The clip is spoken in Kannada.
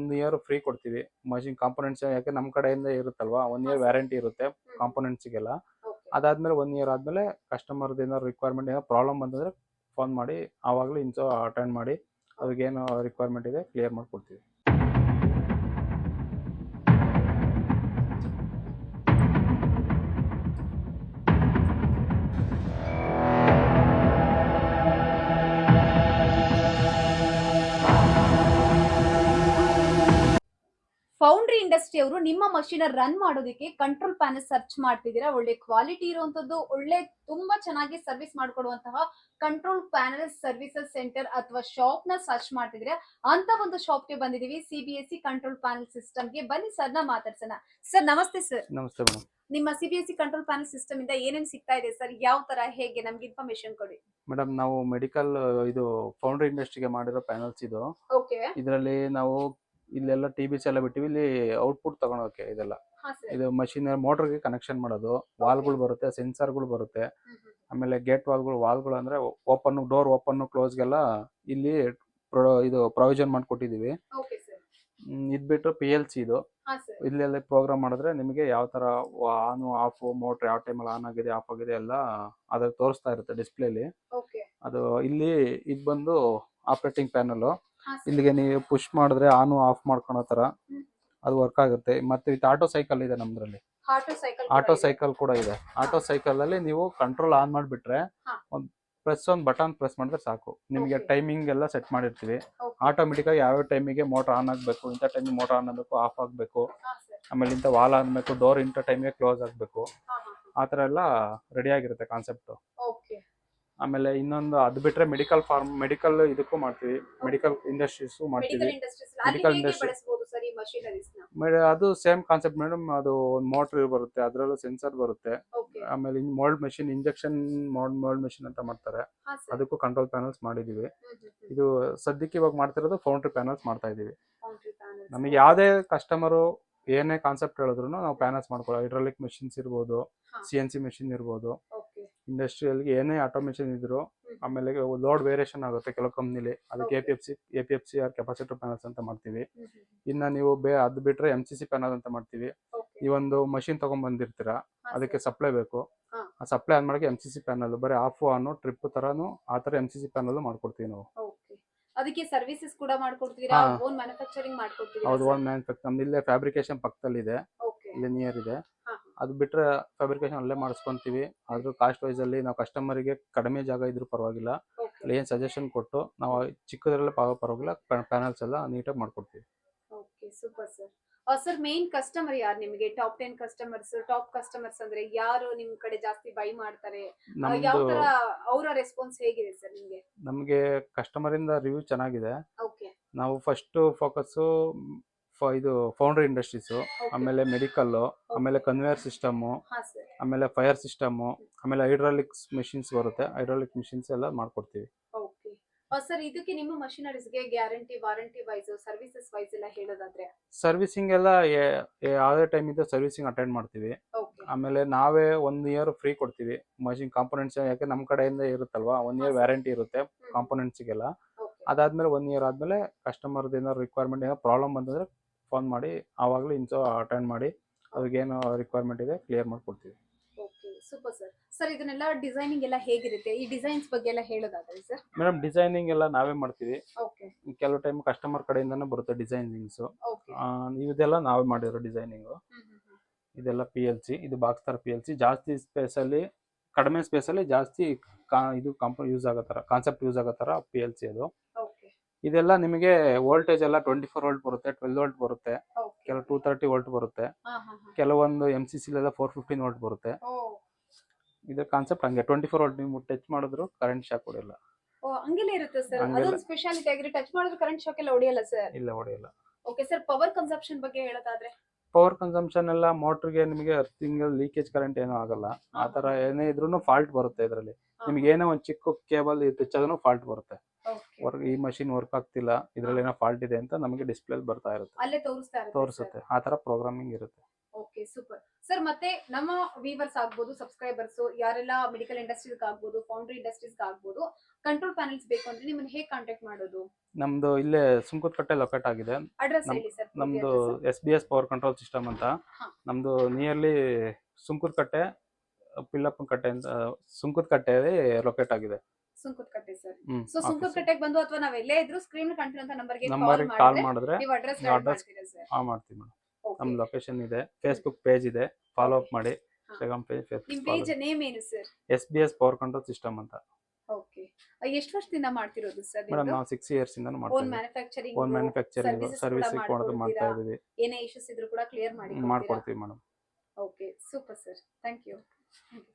ಒಂದು ಇಯರ್ ಫ್ರೀ ಕೊಡ್ತೀವಿ. ಮಷಿನ್ ಕಾಂಪೋನೆಂಟ್ಸ್ ಯಾಕೆ ನಮ್ಮ ಕಡೆಯಿಂದ ಇರುತ್ತಲ್ವಾ? ಒನ್ ಇಯರ್ ವ್ಯಾರಂಟಿ ಇರುತ್ತೆ ಕಾಂಪೊನೆಂಟ್ಸ್ಗೆಲ್ಲ ಅದಾದ್ಮೇಲೆ ಒನ್ ಇಯರ್ ಆದ್ಮೇಲೆ ಕಸ್ಟಮರ್ ಏನಾದ್ರು ರಿಕ್ವೈರ್ಮೆಂಟ್ ಏನೋ ಪ್ರಾಬ್ಲಮ್ ಬಂತಂದ್ರೆ ಫೋನ್ ಮಾಡಿ ಆವಾಗಲೂ ಇನ್ಸೋ ಅಟೆಂಡ್ ಮಾಡಿ ಅವ್ರಿಗೇನು ರಿಕ್ವೈರ್ಮೆಂಟ್ ಇದೆ ಕ್ಲಿಯರ್ ಮಾಡ್ಕೊಡ್ತೀವಿ. ಇಂಡಸ್ಟ್ರಿ ಅವರು ನಿಮ್ಮ ಮಷೀನ್ ರನ್ ಮಾಡೋದಕ್ಕೆ ಕಂಟ್ರೋಲ್ ಪ್ಯಾನಲ್ ಸರ್ಚ್ ಮಾಡ್ತಿದ್ದೀರಾ ಒಳ್ಳೆ ಕ್ವಾಲಿಟಿ ಇರುವಂತದ್ದು ಒಳ್ಳೆ ತುಂಬಾ ಚೆನ್ನಾಗಿ ಸರ್ವಿಸ್ ಮಾಡ್ಕೊಡುವಂತಹ ಕಂಟ್ರೋಲ್ ಪ್ಯಾನಲ್ ಸರ್ವಿಸಸ್ ಸೆಂಟರ್ ಅಥವಾ ಶಾಪ್ನ ಸರ್ಚ್ ಮಾಡ್ತಿದ್ರೆ ಅಂತ ಒಂದು ಶಾಪ್ಗೆ ಬಂದಿದೀವಿ ಸಿಬಿಎಸ್ಸಿ ಕಂಟ್ರೋಲ್ ಪ್ಯಾನಲ್ ಸಿಸ್ಟಮ್ಗೆ. ಬನ್ನಿ ಸರ್ನ ಮಾತಾಡ್ಸೋಣ. ಸರ್ ನಮಸ್ತೆ ಸರ್ ನಮಸ್ತೆ ನಿಮ್ಮ ಸಿ ಕಂಟ್ರೋಲ್ ಪ್ಯಾನಲ್ ಸಿಸ್ಟಮ್ ಇಂದ ಏನೇನ್ ಸಿಗ್ತಾ ಇದೆ ಸರ್ ಯಾವ ತರ ಹೇಗೆ? ನಮ್ಗೆ ಇನ್ಫಾರ್ಮೇಶನ್ ಕೊಡಿ. ಮೇಡಮ್ ನಾವು ಮೆಡಿಕಲ್ ಇದು ಫೌಂಡ್ರಿ ಇಂಡಸ್ಟ್ರಿಗೆ ಮಾಡಿರೋ ಪ್ಯಾನಲ್ಸ್ ಇದು. ಓಕೆ ಇದರಲ್ಲಿ ನಾವು ಇಲ್ಲೆಲ್ಲ ಟಿ ಬಿ ಎಲ್ಲ ಬಿಟ್ಟಿವಿ ಇಲ್ಲಿ ಔಟ್ಪುಟ್ ತಗೊಳೋಕೆ ಇದೆಲ್ಲ. ಇದು ಮಷಿನ್ ಮೋಟರ್ಗೆ ಕನೆಕ್ಷನ್ ಮಾಡೋದು ವಾಲ್ಗಳು ಬರುತ್ತೆ ಸೆನ್ಸರ್ಗಳು ಬರುತ್ತೆ. ಆಮೇಲೆ ಗೇಟ್ ವಾಲ್ಗಳು ವಾಲ್ಗಳು ಅಂದ್ರೆ ಓಪನ್ ಡೋರ್ ಓಪನ್ ಕ್ಲೋಸ್ಗೆಲ್ಲ ಇಲ್ಲಿ ಇದು ಪ್ರೊವಿಷನ್ ಮಾಡ್ಕೊಟ್ಟಿದೀವಿ. ಇದ್ ಬಿಟ್ಟು ಪಿ ಎಲ್ ಸಿ ಇದು. ಇಲ್ಲೆಲ್ಲ ಪ್ರೋಗ್ರಾಮ್ ಮಾಡಿದ್ರೆ ನಿಮಗೆ ಯಾವ ತರ ಆನ್ ಆಫ್ ಮೋಟರ್ ಯಾವ ಟೈಮಲ್ಲಿ ಆನ್ ಆಗಿದೆ ಆಫ್ ಆಗಿದೆ ಎಲ್ಲ ಅದ್ರಲ್ಲಿ ತೋರಿಸ್ತಾ ಇರುತ್ತೆ ಡಿಸ್ಪ್ಲೇಲಿ ಅದು ಇಲ್ಲಿ ಇದು ಬಂದು ಆಪರೇಟಿಂಗ್ ಪ್ಯಾನಲ್ ಇಲ್ಲಿಗೆ ನೀವು ಪುಷ್ ಮಾಡಿದ್ರೆ ಆನ್ ಆಫ್ ಮಾಡ್ಕೊಳೋ ತರ ಅದು ವರ್ಕ್ ಆಗುತ್ತೆ. ಮತ್ತೆ ವಿತ್ ಆಟೋ ಸೈಕಲ್ ಇದೆ ನಮ್ದ್ರಲ್ಲಿ. ಆಟೋ ಸೈಕಲ್ ಕೂಡ ಇದೆ. ಆಟೋ ಸೈಕಲ್ ಅಲ್ಲಿ ನೀವು ಕಂಟ್ರೋಲ್ ಆನ್ ಮಾಡಿಬಿಟ್ರೆ ಒಂದು ಪ್ರೆಸ್ ಒಂದು ಬಟನ್ ಪ್ರೆಸ್ ಮಾಡಿದ್ರೆ ಸಾಕು. ನಿಮಗೆ ಟೈಮಿಂಗ್ ಎಲ್ಲ ಸೆಟ್ ಮಾಡಿರ್ತೀವಿ. ಆಟೋಮೆಟಿಕ್ ಆಗಿ ಯಾವ ಟೈಮಿಗೆ ಮೋಟರ್ ಆನ್ ಆಗಬೇಕು ಇಂಥ ಟೈಮಿಗೆ ಮೋಟರ್ ಆನ್ ಆಗಬೇಕು ಆಫ್ ಆಗಬೇಕು ಆಮೇಲೆ ಇಂಥ ವಾಲ್ ಆನ್ಬೇಕು ಡೋರ್ ಇಂಥ ಟೈಮಿಗೆ ಕ್ಲೋಸ್ ಆಗಬೇಕು. ಆತರ ಆ ಥರ ಎಲ್ಲ ರೆಡಿ ಆಗಿರುತ್ತೆ ಕಾನ್ಸೆಪ್ಟ್ ಆಮೇಲೆ ಇನ್ನೊಂದು ಅದು ಬಿಟ್ರೆ ಮೆಡಿಕಲ್ ಫಾರ್ಮ್ ಮೆಡಿಕಲ್ ಇದಕ್ಕೂ ಮಾಡ್ತೀವಿ. ಮೆಡಿಕಲ್ ಇಂಡಸ್ಟ್ರೀಸ್ ಮಾಡ್ತೀವಿ. ಮೆಡಿಕಲ್ ಇಂಡಸ್ಟ್ರೀಸ್ ಅದು ಸೇಮ್ ಕಾನ್ಸೆಪ್ಟ್ ಮೇಡಮ್ ಅದು ಒಂದು ಮೋಟರ್ ಬರುತ್ತೆ ಅದರಲ್ಲೂ ಸೆನ್ಸರ್ ಬರುತ್ತೆ. ಆಮೇಲೆ mould machine injection mould mould machine ಅಂತ ಮಾಡ್ತಾರೆ. ಅದಕ್ಕೂ ಕಂಟ್ರೋಲ್ ಪ್ಯಾನಲ್ಸ್ ಮಾಡಿದೀವಿ. ಇದು ಸದ್ಯಕ್ಕೆ ಇವಾಗ ಮಾಡ್ತಿರೋದು ಫೌಂಡ್ರಿ ಪ್ಯಾನಲ್ಸ್ ಮಾಡ್ತಾ ಇದೀವಿ ನಮಗೆ ಯಾವುದೇ ಕಸ್ಟಮರು ಏನೇ ಕಾನ್ಸೆಪ್ಟ್ ಹೇಳಿದ್ರು ನಾವು ಪ್ಯಾನಲ್ಸ್ ಮಾಡ್ಕೊಳ್ಳೋ ಹೈಡ್ರಾಲಿಕ್ ಮೆಷಿನ್ಸ್ ಇರ್ಬೋದು. ಸಿ ಎನ್ ಸಿ ಮೆಷಿನ್ ಇರ್ಬೋದು ಇಂಡಸ್ಟ್ರಿಯಲ್ಗೆ ಏನೇ ಆಟೋಮೇಷನ್ ಇದ್ರು ಆಮೇಲೆ ಲೋಡ್ ವೇರಿಯೇಷನ್ ಆಗುತ್ತೆ ಕೆಲವು ಕಂಪ್ನಿಲಿ ಅದಕ್ಕೆ A P F C A P F C R capacitor panels ಅಂತ ಮಾಡ್ತೀವಿ. ಇನ್ನ ನೀವು ಬೇ ಅದು ಬಿಟ್ರೆ ಎಂ ಸಿ ಸಿ ಪ್ಯಾನಲ್ ಅಂತ ಮಾಡ್ತೀವಿ. ಈ ಒಂದು ಮಷಿನ್ ತಗೊಂಡ್ ಬಂದಿರ್ತೀರಾ ಅದಕ್ಕೆ ಸಪ್ಲೈ ಬೇಕು. ಆ ಸಪ್ಲೈ ಆನ್ ಮಾಡಕ್ಕೆ ಎಂ ಸಿ ಸಿ ಪ್ಯಾನಲ್ ಬರೀ ಆಫ್ ಆನ್ ಟ್ರಿಪ್ ತರಾನು ಆ ಥರ ಎಂ ಸಿ ಸಿ ಪ್ಯಾನಲ್ ಮಾಡ್ಕೊಡ್ತೀವಿ ನಾವು. ಅದಕ್ಕೆ ಸರ್ವಿಸಸ್ ಕೂಡ ಮಾಡ್ಕೊಡ್ತೀರಾ. ಓನ್ ಮ್ಯಾನುಫ್ಯಾಕ್ಚರಿಂಗ್ ಮಾಡ್ಕೊಡ್ತೀರಾ ಹೌದು ಓನ್ ಮ್ಯಾನುಫ್ಯಾಕ್ಚರ್ ನಮ್ದು ಇಲ್ಲೇ ಫ್ಯಾಬ್ರಿಕೇಶನ್ ಪಕ್ಕದಲ್ಲಿದೆ. ಇದೆ ಇಲ್ಲಿ ನಿಯರ್ ಇದೆ. ಅದು ಬಿಟ್ಟರೆ ಫ್ಯಾಬ್ರಿಕೇಶನ್ ಅಲ್ಲೇ ಮಾಡಿಸ್ಕೊತೀವಿ. ಆದ್ರೂ ಕಾಸ್ಟ್ ವೈಸ್ ಅಲ್ಲಿ ನಾವು ಕಸ್ಟಮರಿಗೆ ಕಡಿಮೆ ಜಾಗ ಇದ್ರೂ ಪರವಾಗಿಲ್ಲ. ಅಲ್ಲಿ ಏನು ಸಜೆಷನ್ ಕೊಟ್ಟು ನಾವು ಚಿಕ್ಕದ್ರಲ್ಲೇ ಪಾವ ಪರವಾಗಿಲ್ಲ ಪ್ಯಾನಲ್ಸ್ ಎಲ್ಲ ನೀಟಾಗಿ ಮಾಡ್ಕೊಡ್ತೀವಿ. Okay super sir sir main customer ಯಾರು ನಿಮಗೆ? Top ten customers top customers ಅಂದ್ರೆ ಯಾರು ನಿಮ್ ಕಡೆ ಜಾಸ್ತಿ ಬೈ ಮಾಡ್ತಾರೆ? ಯಾವ ತರ ಅವರ ರೆಸ್ಪಾನ್ಸ್ ಹೇಗಿದೆ ಸರ್ ನಿಮಗೆ? ನಮಗೆ ಕಸ್ಟಮರ್ ಇಂದ ರಿವ್ಯೂ ಚೆನ್ನಾಗಿದೆ. ಓಕೆ ನಾವು ಫಸ್ಟ್ ಫೋಕಸ್ಸು ಇದು ಫೌಂಡ್ರಿ ಇಂಡಸ್ಟ್ರೀಸು ಆಮೇಲೆ ಮೆಡಿಕಲ್ಲು ಆಮೇಲೆ ಕನ್ವೇಯರ್ ಸಿಸ್ಟಮು ಆಮೇಲೆ ಫೈರ್ ಸಿಸ್ಟಮು ಆಮೇಲೆ ಹೈಡ್ರಾಲಿಕ್ಸ್ ಮೆಷಿನ್ಸ್ ಬರುತ್ತೆ. ಹೈಡ್ರಾಲಿಕ್ ಮೆಷಿನ್ಸ್ ಎಲ್ಲ ಮಾಡ್ಕೊಡ್ತೀವಿ. ಸರ್ ಇದಕ್ಕೆ ನಿಮ್ಮ ಮಷಿನರೀಸ್ಗೆ guarantee warranty wise services wise ಎಲ್ಲ ಹೇಳೋದಾದ್ರೆ? ಸರ್ವಿಸಿಂಗ್ ಎಲ್ಲ ಯಾವುದೇ ಟೈಮ್ ಇಂದ ಸರ್ವಿಸಿಂಗ್ ಅಟೆಂಡ್ ಮಾಡ್ತೀವಿ. ಆಮೇಲೆ ನಾವೇ ಒನ್ ಇಯರ್ ಫ್ರೀ ಕೊಡ್ತೀವಿ. ಮಷಿನ್ ಕಾಂಪೊನೆಂಟ್ಸ್ ಯಾಕೆ ನಮ್ಮ ಕಡೆಯಿಂದ ಇರುತ್ತಲ್ವಾ? One year. ವ್ಯಾರಂಟಿ ಇರುತ್ತೆ ಕಾಂಪೊನೆಂಟ್ಸ್ಗೆಲ್ಲ. ಅದಾದ್ಮೇಲೆ ಒನ್ ಇಯರ್ ಆದ್ಮೇಲೆ ಕಸ್ಟಮರ್ದು ಏನಾದ್ರು ರಿಕ್ವೈರ್ಮೆಂಟ್ ಏನಾದ್ರು ಪ್ರಾಬ್ಲಮ್ ಬಂತಂದ್ರೆ ಫೋನ್ ಮಾಡಿ ಆವಾಗಲೂ ಇನ್ಸೋ ಅಟೆಂಡ್ ಮಾಡಿ ಅವ್ರಿಗೇನು ರಿಕ್ವೈರ್ಮೆಂಟ್ ಇದೆ ಕ್ಲಿಯರ್ ಮಾಡ್ಕೊಡ್ತೀವಿ. ಓಕೆ ಸೂಪರ್ ಸರ್ ಸರ್ ಇದನ್ನೆಲ್ಲ ಡಿಸೈನಿಂಗ್ ಎಲ್ಲ ಹೇಗಿರುತ್ತೆ? ಈ ಡಿಸೈನ್ಸ್ ಬಗ್ಗೆ ಎಲ್ಲ ಹೇಳೋದಾದ್ರೆ ಸರ್ ಮೇಡಮ್ ಡಿಸೈನಿಂಗ್ ಎಲ್ಲ ನಾವೇ ಮಾಡ್ತೀವಿ. ಓಕೆ. ಕೆಲವು ಟೈಮ್ ಕಸ್ಟಮರ್ ಕಡೆಯಿಂದನೇ ಬರುತ್ತೆ ಡಿಸೈನಿಂಗ್ಸ್ ಓಕೆ. ಇದೆಲ್ಲ ನಾವೇ ಮಾಡಿರೋ ಡಿಸೈನಿಂಗ್ ಇದೆಲ್ಲ ಪಿ ಎಲ್ ಸಿ ಇದು ಬಾಕ್ಸ್ ತರ ಪಿ ಎಲ್ ಸಿ ಜಾಸ್ತಿ ಸ್ಪೇಸಲ್ಲಿ ಕಡಿಮೆ ಸ್ಪೇಸಲ್ಲಿ ಜಾಸ್ತಿ ಕಾ ಇದು ಕಂಪ ಯೂಸ್ ಆಗೋ ಥರ ಕಾನ್ಸೆಪ್ಟ್ ಯೂಸ್ ಆಗೋ ಥರ ಪಿ ಎಲ್ ಸಿ ಅದು. ಇದೆಲ್ಲ ನಿಮಗೆ ವೋಲ್ಟೇಜ್ ಎಲ್ಲ ಟ್ವೆಂಟಿ ಫೋರ್ ವೋಲ್ಟ್ ಬರುತ್ತೆ ಟ್ವೆಲ್ ವೋಲ್ಟ್ ಬರುತ್ತೆ ಕೆಲವು ಟೂ ತರ್ಟಿ ವೋಲ್ಟ್ ಬರುತ್ತೆ ಕೆಲವೊಂದು ಎಂ ಸಿ ಸಿಲೆಲ್ಲ ಫೋರ್ ಫಿಫ್ಟೀನ್ ವೋಲ್ಟ್ ಬರುತ್ತೆ. ಇದ್ರ ಕಾನ್ಸೆಪ್ಟ್ ಹಂಗೆ ಟ್ವೆಂಟಿ ಫೋರ್ ವೋಲ್ಟ್ ನೀವು ಟಚ್ ಮಾಡಿದ್ರು ಕರೆಂಟ್ ಶಾಕ್ ಹೊಡೆಯಲ್ಲ. ಓ ಹಂಗೆಲ್ಲ ಇರುತ್ತೆ ಸರ್. ಅದೊಂದು ಸ್ಪೆಷಾಲಿಟಿ ಟಚ್ ಮಾಡಿದ್ರೆ ಕರೆಂಟ್ ಶಾಕ್ ಎಲ್ಲ ಹೊಡಿಯಲ್ಲ ಸರ್ ಇಲ್ಲ ಹೊಡೆಯಲ್ಲ. ಓಕೆ ಸರ್ ಪವರ್ ಕನ್ಸಂಪ್ಷನ್ ಬಗ್ಗೆ ಹೇಳೋದಾದ್ರೆ? ಪವರ್ ಕನ್ಸಂಪ್ಷನ್ ಎಲ್ಲ ಮೋಟ್ರಿಗೆ ನಿಮಗೆ ಅರ್ಥಿಂಗ್ ಲೀಕೇಜ್ ಕರೆಂಟ್ ಏನೂ ಆಗಲ್ಲ. ಆ ಥರ ಏನೇ ಇದ್ರೂ ಫಾಲ್ಟ್ ಬರುತ್ತೆ ಇದರಲ್ಲಿ. ನಿಮ್ಗೆ ಏನೋ ಒಂದು ಚಿಕ್ಕ ಕೇಬಲ್ ಟಚ್ ಫಾಲ್ಟ್ ಬರುತ್ತೆ. ವರ್ಕ್ ಈ ಮಷಿನ್ ವರ್ಕ್ ಆಗ್ತಿಲ್ಲ ಇದ್ರಲ್ಲಿ ಏನೋ ಫಾಲ್ಟ್ ಇದೆ ಅಂತ ನಮಗೆ ಡಿಸ್ಪ್ಲೇ ಬರ್ತಾ ಇರುತ್ತೆ. ಅಲ್ಲೇ ತೋರಿಸ್ತಾ ಇರುತ್ತೆ ತೋರಿಸುತ್ತೆ ಆ ತರ ಪ್ರೋಗ್ರಾಮಿಂಗ್ ಇರುತ್ತೆ. ಓಕೆ ಸೂಪರ್ ಸರ್ ಮತ್ತೆ ನಮ್ಮ ವೀವರ್ಸ್ ಆಗ್ಬೋದು ಸಬ್ಸ್ಕ್ರೈಬರ್ಸ್ ಯಾರೆಲ್ಲ ಮೆಡಿಕಲ್ ಇಂಡಸ್ಟ್ರೀಸ್ ಆಗ್ಬೋದು ಫೌಂಡ್ರಿ ಇಂಡಸ್ಟ್ರೀಸ್ ಆಗ್ಬೋದು ಕಂಟ್ರೋಲ್ ಪ್ಯಾನೆಲ್ಸ್ ಬೇಕು ಅಂದ್ರೆ ನಿಮ್ಮನ್ನ ಹೇಗೆ ಕಾಂಟ್ಯಾಕ್ಟ್ ಮಾಡೋದು? ನಮ್ದು ಇಲ್ಲೇ ಸುಂಕುತ್ಕಟ್ಟೆ ಲೊಕೇಟ್ ಆಗಿದೆ. ಅಡ್ರೆಸ್ ನಮ್- ಹೇಳಿ ಸರ್ ನಮ್ದು S B S power control system ಅಂತ. ಹಾ. ನಮ್ದು ನಿಯರ್ಲಿ ಸುಂಕದಕಟ್ಟೆ ಪಿಲ್ಲಪ್ಪನ ಕಟ್ಟೆ ಅಂತ ಕಟ್ಟೆ ಲೊಕೇಟ್ ಆಗಿದೆ. ಸುಂಕುತ್ಕಟ್ಟೆ ಸರ್. ಹ್ಮ್ ಸೊ ಸುಂಕುತ್ಕಟ್ಟೆಗೆ ಬಂದು ಅಥವಾ ನಾವ್ ಎಲ್ಲೇ ಇದ್ರು ಸ್ಕ್ರೀನ್ ಕಂಟ್ರಿ ನಂಬರ್ಗೆ ನಂಬರ್ ಕಾಲ್ ಕಾಲ್ ಮಾಡಿದ್ರೆ ನೀವು ಅಡ್ರೆಸ್ ಅಡ್ರೆಸ್ ಮಾಡ್ತೀರಾ ಸರ್. ಆ ಮಾಡ್ತೀವಿ ಮೇಡಮ್. ನಮ್ ಲೊಕೇಶನ್ ಇದೆ ಫೇಸ್ಬುಕ್ ಪೇಜ್ ಇದೆ ಫಾಲೋ ಅಪ್ ಮಾಡಿ. ಇನ್ಸ್ಟಾಗ್ರಾಮ್ ಪೇಜ್ ನಿಮ್ ಪೇಜ್ ನೇಮ್ ಏನು sir? S B S power control system ಅಂತ. ಓಕೆ ಎಷ್ಟು ವರ್ಷದಿಂದ ಮಾಡ್ತಿರೋದು ಸರ್ ಮೇಡಮ್ ನಾವು? ಸಿಕ್ಸ್ ಇಯರ್ಸ್ ಇಂದ ಮಾಡ್ತಾ ಓನ್ ಇದ್ದೀವಿ. ಮ್ಯಾನುಫ್ಯಾಕ್ಚರಿಂಗ್ ಓನ್ ಮ್ಯಾನುಫ್ಯಾಕ್ಚರಿಂಗ್ ಸರ್ವಿಸ್ ಕೂಡ ಕೊಡೋದು ಮಾಡ್ತಾ? ಇದೀವಿ ಏನೇ ಇಶ್ಯೂಸ್ ಇದ್ರೂ ಕೂಡ ಕ್ಲಿಯರ್ ಮಾಡಿ ಮಾಡ್ಕೊಡ್ತೀವಿ madam. Okay super sir thank you